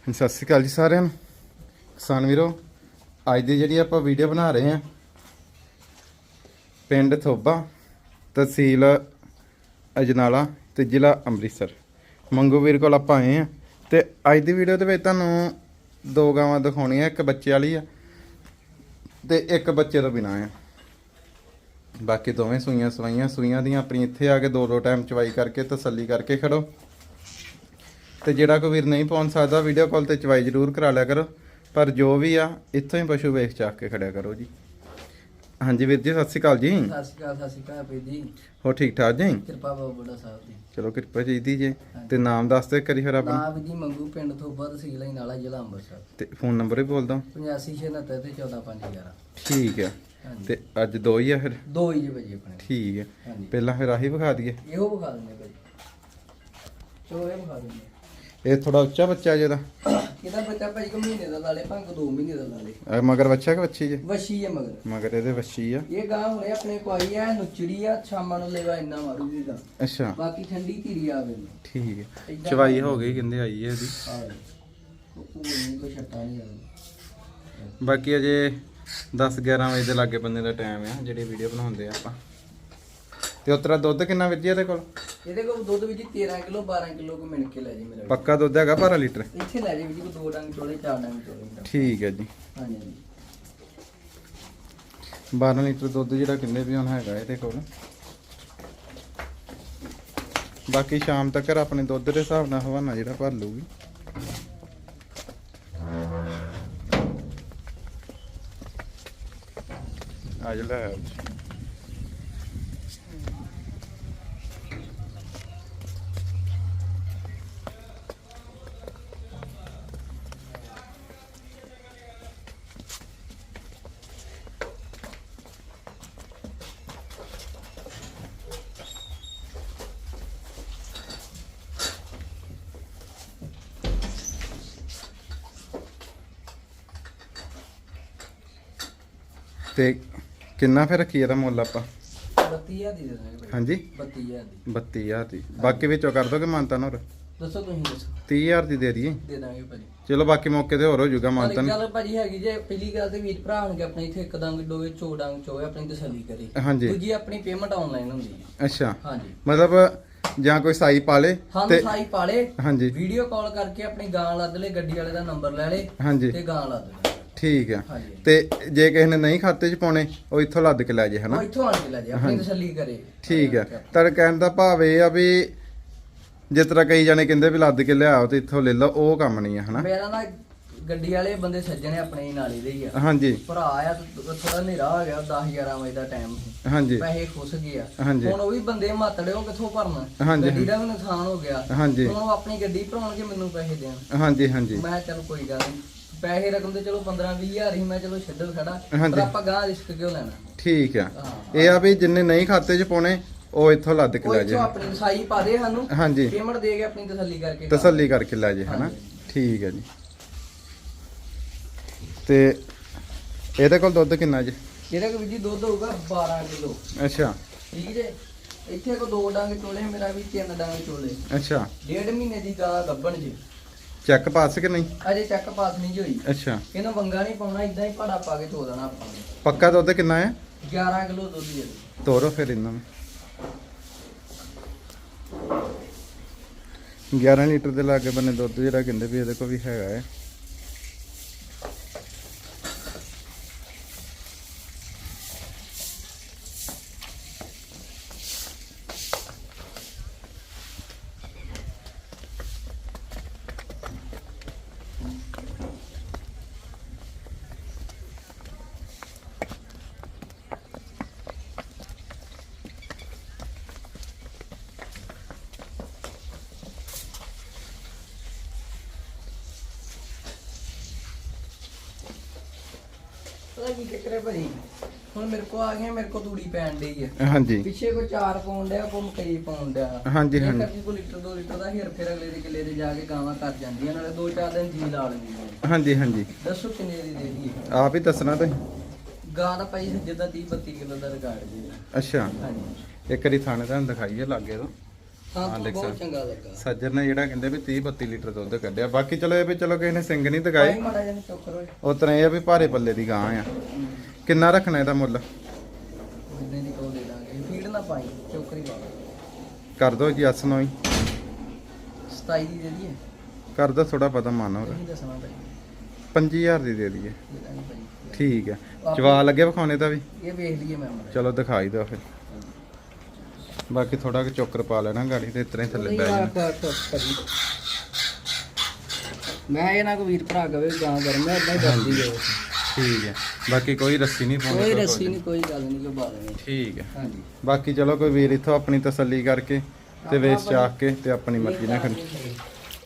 ਸਤਿ ਸ਼੍ਰੀ ਅਕਾਲ ਜੀ ਸਾਰਿਆਂ ਨੂੰ। ਕਿਸਾਨ ਵੀਰੋ, ਅੱਜ ਦੀ ਜਿਹੜੀ ਆਪਾਂ ਵੀਡੀਓ ਬਣਾ ਰਹੇ ਹਾਂ, ਪਿੰਡ ਥੋਬਾ, ਤਹਿਸੀਲ ਅਜਨਾਲਾ ਤੇ ਜ਼ਿਲ੍ਹਾ ਅੰਮ੍ਰਿਤਸਰ। ਮੰਗੂ ਵੀਰ ਕੋਲ ਆਪਾਂ ਆਏ ਹਾਂ ਤੇ ਅੱਜ ਦੀ ਵੀਡੀਓ ਦੇ ਵਿੱਚ ਤੁਹਾਨੂੰ ਦੋ ਗਾਵਾਂ ਦਿਖਾਉਣੀਆਂ, ਇੱਕ ਬੱਚੇ ਵਾਲੀ ਆ ਤੇ ਇੱਕ ਬੱਚੇ ਤੋਂ ਬਿਨਾਂ ਆ। ਬਾਕੀ ਦੋਵੇਂ ਸੂਈਆਂ ਸਵਾਈਆਂ, ਸੂਈਆਂ ਦੀਆਂ ਆਪਣੀ ਇੱਥੇ ਆ ਕੇ ਦੋ ਦੋ ਟਾਈਮ ਚਵਾਈ ਕਰਕੇ ਤਸੱਲੀ ਕਰਕੇ ਖੜੋ। ਤੇ ਜਿਹੜਾ ਕੋਈ ਵੀਰ ਨਹੀਂ ਪਹੁੰਚ ਸਕਦਾ ਵੀਡੀਓ ਕਾਲ ਤੇ ਚਵਾਈ ਜ਼ਰੂਰ ਕਰਾ ਲਿਆ ਕਰੋ। ਪਰ ਜੋ ਵੀ ਆ ਇੱਥੋਂ ਹੀ ਪਸ਼ੂ ਵੇਖ ਚਾਕ ਕੇ ਖੜਿਆ ਕਰੋ ਜੀ। ਹਾਂਜੀ ਵੀਰ ਜੀ ਸਤਿ ਸ਼੍ਰੀ ਅਕਾਲ ਜੀ। ਸਤਿ ਸ਼੍ਰੀ ਅਕਾਲ ਸਤਿ ਸ਼੍ਰੀ ਅਕਾਲ ਵੀਰ ਜੀ। ਹੋ ਠੀਕ ਠਾਕ ਜੀ? ਕਿਰਪਾ ਬਾਬਾ ਬੁੱਢਾ ਸਾਹਿਬ ਦੀ। ਚਲੋ ਕਿਰਪਾ ਚਾਹੀਦੀ ਜੀ। ਤੇ ਨਾਮ ਦੱਸ ਦੇ ਕਰੀ ਫਿਰ ਆਪਣਾ। ਨਾਮ ਜੀ ਮੰਗੂ ਪਿੰਡ ਤੋਂ ਬਾਅਦ ਤਹਿਸੀਲ ਹੀ ਨਾਲਾ ਜ਼ਿਲ੍ਹਾ ਅੰਮ੍ਰਿਤਸਰ। ਤੇ ਫੋਨ ਨੰਬਰ ਵੀ ਬੋਲ ਦੋ 8569 ਤੇ 14511 ਠੀਕ ਆ। ਤੇ ਅੱਜ ਦੋ ਹੀ ਆ ਫਿਰ? ਦੋ ਹੀ ਜੇ ਵਜੇ ਆਪਣੇ। ਠੀਕ ਆ। ਹਾਂਜੀ। ਪਹਿਲਾਂ ਫਿਰ ਆਹੀ ਵਿਖਾ ਦਈਏ। ਇਹੋ ਵਿਖਾ ਦਿੰਦੇ ਭਾਈ ਚਲੋ ਇਹ ਵਿਖਾ ਦਿੰਦੇ ਇਹ ਥੋੜਾ ਉੱਚਾ ਬੱਚਾ ਜਿਹਦਾ ਇਹਦਾ ਬੱਚਾ ਭਾਈ ਕੋ ਮਹੀਨੇ ਦਾ ਲਾਲੇ ਭਾਂ ਕੋ 2 ਮਹੀਨੇ ਦਾ ਲਾਲੇ ਇਹ ਮਗਰ ਬੱਚਾ ਕਿ ਬੱਚੀ ਜੇ? ਵਸ਼ੀ ਹੈ ਮਗਰ। ਮਗਰ ਇਹਦੇ ਬੱਚੀ ਆ। ਇਹ ਗਾਂ ਹੁਣੇ ਆਪਣੇ ਕੋਈ ਆ ਨੁਚੜੀ ਆ ਸ਼ਾਮਾਂ ਨੂੰ ਲੈਵਾ ਇੰਨਾ ਮਾਰੂਗੀ ਗਾਂ ਅੱਛਾ। ਬਾਕੀ ਠੰਡੀ ਧੀਰੀ ਆਵੇ ਠੀਕ ਹੈ ਏਦਾਂ ਚਵਾਈ ਹੋ ਗਈ ਕਹਿੰਦੇ ਆਈ ਹੈ ਇਹਦੀ। ਹਾਂ। ਉਹ ਨਹੀਂ ਕੋਈ ਛੱਟਾ ਨਹੀਂ ਆਵੇ ਬਾਕੀ ਅਜੇ 10 11 ਵਜੇ ਦੇ ਲਾਗੇ ਬੰਦੇ ਦਾ ਟਾਈਮ ਆ ਜਿਹੜੀ ਵੀਡੀਓ ਬਣਾਉਂਦੇ ਆ ਆਪਾਂ। ਤੇ ਉਤਰਾ ਦੁੱਧ ਕਿੰਨਾ ਜੀ ਇਹਦੇ ਕੋਲ? ਇਹਦੇ ਕੋਲ ਦੁੱਧ ਵਿੱਚ 13 ਕਿਲੋ 12 ਕਿਲੋ ਕੋ ਮਿਣ ਕੇ ਲੈ ਜੀ ਮੇਰਾ। ਪੱਕਾ ਦੁੱਧ ਹੈਗਾ 12 ਲੀਟਰ? ਇੱਥੇ ਲੈ ਜੀ ਵੀ ਕੋ ਦੋ ਡੰਗ ਚੋਲੇ ਚਾਰ ਡੰਗ ਚੋਲੇ। ਠੀਕ ਹੈ ਜੀ। ਹਾਂਜੀ ਹਾਂਜੀ। 12 ਲੀਟਰ ਦੁੱਧ ਜਿਹੜਾ ਕਿੰਨੇ ਵੀ ਹੁਣ ਹੈਗਾ ਇਹਦੇ ਕੋਲ? ਬਾਕੀ ਸ਼ਾਮ ਤੱਕ ਆਪਣੇ ਦੁੱਧ ਦੇ ਹਿਸਾਬ ਨਾਲ ਹਵਾਨਾ ਜਿਹੜਾ ਭਰ ਲੂਗੀ ਅੱਜ ਲੈ ਤੇ ਕਿੰਨਾ ਫਿਰ ਰੱਖੀ ਇਹਦਾ ਮੁੱਲ ਆਪਾਂ? 32000 ਦੀ ਦੇ ਦਾਂਗੇ ਭਾਈ। ਹਾਂਜੀ? 32000 ਦੀ। 32000 ਦੀ। ਬਾਕੀ ਵਿੱਚੋਂ ਕਰ ਦੋਗੇ ਮਾਨਤਾਨ ਹੋਰ ਦੱਸੋ ਤੁਸੀਂ ਦੱਸੋ। 30000 ਦੀ ਦੇ ਦਈਏ? ਦੇ ਦਾਂਗੇ ਭਾਜੀ। ਚਲੋ ਬਾਕੀ ਮੌਕੇ ਤੇ ਹੋਰ ਹੋ ਜਾਊਗਾ ਮਾਨਤਾਨ ਗੱਲ ਭਾਜੀ ਹੈਗੀ ਜੇ ਪਹਿਲੀ ਗੱਲ ਤੇ ਵੀਰ ਭਰਾ ਹੋਣਗੇ ਆਪਣੇ ਇੱਥੇ ਇੱਕ ਡੰਗ ਡੋਵੇ ਚੋ ਡੰਗ ਚੋਵੇ ਆਪਣੀ ਤਸੱਲੀ ਕਰੇ। ਹਾਂਜੀ। ਦੂਜੀ ਆਪਣੀ ਪੇਮੈਂਟ ਆਨਲਾਈਨ ਹੁੰਦੀ ਹੈ। ਅੱਛਾ। ਹਾਂਜੀ। ਮਤਲਬ ਜਾਂ ਕੋਈ ਸਾਈ ਪਾ ਲੇ ਸਾਨੂੰ ਤੇ ਸਾਈ ਪਾਲੇ ਹਾਂਜੀ। ਵੀਡੀਓ ਕਾਲ ਕਰਕੇ ਆਪਣੀ ਗਾਂ ਲੱਦ ਲੈ ਗੱਡੀ ਵਾਲੇ ਦਾ ਨੰਬਰ ਲੈ ਲੇ ਤੇ ਗਾਂ ਲੱਦ ਲੈ। ਠੀਕ ਆ। ਹਾਂਜੀ। ਤੇ ਜੇ ਕਿਸੇ ਨੇ ਨਹੀਂ ਖਾਤੇ 'ਚ ਪਾਉਣੇ ਉਹ ਇੱਥੋਂ ਲੱਦ ਕੇ ਲੈ ਜੇ ਹਨਾ? ਉਹ ਇੱਥੋਂ ਆਣ ਕੇ ਲੈ ਜਾ ਆਪਣੀ ਤਸੱਲੀ ਕਰੇ। ਠੀਕ ਆ। ਤਾਂ ਕਹਿਣ ਦਾ ਭਾਵ ਇਹ ਆ ਵੀ ਜਿਸ ਤਰ੍ਹਾਂ ਕਈ ਜਾਣੇ ਕਹਿੰਦੇ ਵੀ ਲੱਦ ਕੇ ਲਿਆਓ ਤੇ ਇੱਥੋਂ ਲੈ ਲਓ ਉਹ ਕੰਮ ਨਹੀਂ ਆ ਹਨਾ? ਮੇਰਾ ਨਾ ਗੱਡੀ ਵਾਲੇ ਬੰਦੇ ਸੱਜਣੇ ਆਪਣੇ ਹੀ ਨਾਲੇ ਦੇ ਹੀ ਆ। ਹਾਂਜੀ। ਭਰਾ ਆ ਥੋੜਾ ਹਨੇਰਾ ਹੋ ਗਿਆ 10 11 ਵਜੇ ਦਾ ਟਾਈਮ ਸੀ। ਹਾਂਜੀ। ਪੈਸੇ ਖੁੱਸ ਗਏ ਆ। ਹੁਣ ਉਹ ਵੀ ਬੰਦੇ ਮਾਤੜੇ ਉਹ ਕਿੱਥੋਂ ਭਰਨਾ। ਗੱਡੀ ਦਾ ਵੀ ਨੁਕਸਾਨ ਹੋ ਗਿਆ। ਹਾਂਜੀ। ਹੁਣ ਉਹ ਆਪਣੀ ਗੱਡੀ ਭਰਾਉਣਗੇ ਮੈਨੂੰ ਪੈਸੇ ਦੇਣ। ਹਾਂਜੀ ਹਾਂਜੀ। ਮੈਂ ਚਲ ਕੋਈ ਗੱਲ ਨਹੀਂ। ਪੈਸੇ ਰਕਮ ਤੇ ਚਲੋ 15 20000 ਹੀ ਮੈਂ ਚਲੋ ਛੱਡੋ ਖੜਾ। ਪਰ ਆਪਾਂ ਗਾਂ ਰਿਸਕ ਕਿਉਂ ਲੈਣਾ? ਠੀਕ ਆ। ਇਹ ਆ ਵੀ ਜਿੰਨੇ ਨਹੀਂ ਖਾਤੇ 'ਚ ਪਾਉਣੇ ਉਹ ਇੱਥੋਂ ਲੱਦ ਕੇ ਲੈ ਜੇ ਆਪਣੀ ਸਾਈ ਪਾ ਦੇ ਸਾਨੂੰ। ਹਾਂਜੀ। ਪੇਮੈਂਟ ਦੇ ਕੇ ਆਪਣੀ ਤਸੱਲੀ ਕਰਕੇ। ਤਸੱਲੀ ਕਰਕੇ ਲੈ ਜੇ ਹਨਾ। ਠੀਕ ਹੈ ਜੀ। ਤੇ ਇਹਦੇ ਕੋਲ ਦੁੱਧ ਕਿੰਨਾ ਜੀ? ਇਹਦਾ ਕੋਈ ਜੀ ਦੁੱਧ ਹੋਊਗਾ 12 ਕਿਲੋ। ਅੱਛਾ। ਠੀਕ ਜੇ? ਇੱਥੇ ਕੋ ਦੋ ਡੰਗ ਚੋਲੇ ਮੇਰਾ ਵੀ ਤਿੰਨ ਡੰਗ ਚੋਲੇ। ਅੱਛਾ। ਡੇਢ ਮਹੀਨੇ ਦੀ ਗਾਂ ਗੱਭਣ ਜੀ। ਚੈੱਕ ਪਾਸ ਕਿ ਨਹੀਂ? ਅਜੇ ਚੱਕ ਪਾਸ ਨਹੀਂ ਜੀ ਹੋਈ। ਅੱਛਾ। ਇਹਨੂੰ ਵੰਗਾ ਨਹੀਂ ਪਾਉਣਾ ਇਦਾਂ ਹੀ ਭਾੜਾ ਪਾ ਕੇ ਧੋ ਦੇਣਾ ਆਪਾਂ ਨੇ। ਪੱਕਾ ਦੁੱਧ ਕਿੰਨਾ ਹੈ? 11 ਕਿਲੋ ਦੁੱਧ ਦੇ ਤੋਰੋ ਫਿਰ ਇਹਨਾਂ ਨੂੰ। 11 ਲੀਟਰ ਦੇ ਲਾਗੇ ਬੰਨੇ ਦੁੱਧ ਜਿਹੜਾ ਕਹਿੰਦੇ ਵੀ ਇਹਦੇ ਕੋਲ ਵੀ ਹੈਗਾ ਹੈ। ਪਤਾ ਕੀ ਚੱਕਰ ਹੈ ਭਾਜੀ ਹੁਣ ਮੇਰੇ ਕੋ ਆ ਗਿਆ ਮੇਰੇ ਕੋ ਤੂੜੀ ਪੈਣ ਡਈ ਹੈ ਹਾਂਜੀ। ਪਿੱਛੇ ਕੋ 4 ਪਾਉਂਡ ਆ ਕੋ ਮਕਈ ਪਾਉਂਡ ਆ ਹਾਂਜੀ, ਇਹ ਹਾਂਜੀ। ਕਰਕੇ ਕੋ ਲੀਟਰ 2 ਲੀਟਰ ਦਾ ਹੇਰ ਫੇਰ ਅਗਲੇ ਦੇ ਕਿੱਲੇ ਤੇ ਜਾ ਕੇ ਗਾਵਾਂ ਕਰ ਜਾਂਦੀਆਂ ਨਾਲੇ 2-4 ਦਿਨ ਜੀ ਲਾ ਲੈਂਦੀਆਂ। ਹਾਂਜੀ ਹਾਂਜੀ। ਦੱਸੋ ਕਿੰਨੇ ਦੀ ਆਪ ਹੀ ਦੱਸਣਾ ਤੁਸੀਂ। ਗਾਂ ਦਾ ਭਾਈ ਜਿੱਦਾਂ 30 32 ਕਿਲੋ ਦਾ ਰਿਕਾਰਡ ਜੀ। ਅੱਛਾ। ਹਾਂਜੀ। ਇੱਕ ਵਾਰੀ ਥਾਣੇ ਤੁਹਾਨੂੰ ਦਿਖਾਈਏ ਲਾਗੇ ਤੋਂ। ਹਾਂ ਹਾਂ, ਦੇਖ ਬਹੁਤ। ਚੰਗਾ ਲੱਗਾ। ਸੱਜਰ ਨੇ ਜਿਹੜਾ ਕਹਿੰਦੇ ਵੀ 30 32 ਲੀਟਰ ਦੁੱਧ ਕੱਢਿਆ। ਬਾਕੀ ਚਲੋ ਇਹ ਵੀ ਚਲੋ ਕਿਸੇ ਨੇ ਸਿੰਘ ਨਹੀਂ ਦਿਖਾਏ। ਭਾਈ ਮਾੜਾ ਜਿਹਾ ਚੁੱਕ ਇਹ ਆ ਵੀ ਭਾਰੇ ਪੱਲੇ ਦੀ ਗਾਂ ਆ। ਕਿੰਨਾ ਰੱਖਣਾ ਇਹਦਾ ਮੁੱਲ? ਜਿੰਨੇ ਦੀ ਕੋ ਦੇ ਦਾਂਗੇ। ਫੀਡ ਨਾ ਪਾਈ ਚੋਕਰੀ ਪਾ ਕਰ ਦੋ ਜੀ ਅਸ ਨੋਈ 27 ਦੀ ਦੇ ਦਈਏ। ਕਰ ਦੋ ਥੋੜਾ ਪਤਾ ਮਨ ਹੋਰ ਨਹੀਂ ਦੱਸਣਾ ਭਾਈ 5000 ਦੀ ਦੇ ਦਈਏ। ਦੇ ਦਾਂਗੇ ਭਾਈ। ਠੀਕ ਹੈ ਜਵਾ ਲੱਗੇ ਵਿਖਾਉਣੇ ਦਾ ਵੀ। ਇਹ ਵੇਖ ਲਈਏ ਮੈਂ ਮਾੜਾ ਚਲੋ ਦਿਖਾਈ ਦਿਓ ਫਿਰ। ਬਾਕੀ ਥੋੜਾ ਕਿ ਚੋਕਰ ਪਾ ਲੈਣਾ ਗਾੜੀ ਤੇ ਇਤਰੇ ਥੱਲੇ ਬੈ ਜਾਣਾ। ਮੈਂ ਇਹ ਨਾ ਕੋ ਵੀਰ ਭਰਾ ਕਵੇ ਗਾਂ ਗਰਮ ਹੈ ਇਦਾਂ ਹੀ ਕਰਦੀ ਹੈ ਠੀਕ ਹੈ। ਬਾਕੀ ਕੋਈ ਰੱਸੀ ਨਹੀਂ ਪਾਉਣੀ ਕੋਈ ਰੱਸੀ ਨਹੀਂ ਕੋਈ ਗੱਲ ਨਹੀਂ ਬਾਤ ਨਹੀਂ ਠੀਕ ਹੈ। ਹਾਂਜੀ। ਬਾਕੀ ਚਲੋ ਕੋਈ ਵੀਰ ਇੱਥੋਂ ਆਪਣੀ ਤਸੱਲੀ ਕਰਕੇ ਤੇ ਵੇਚ ਚਾਕ ਕੇ ਤੇ ਆਪਣੀ ਮਰਜ਼ੀ ਨਾਲ ਖਰੀ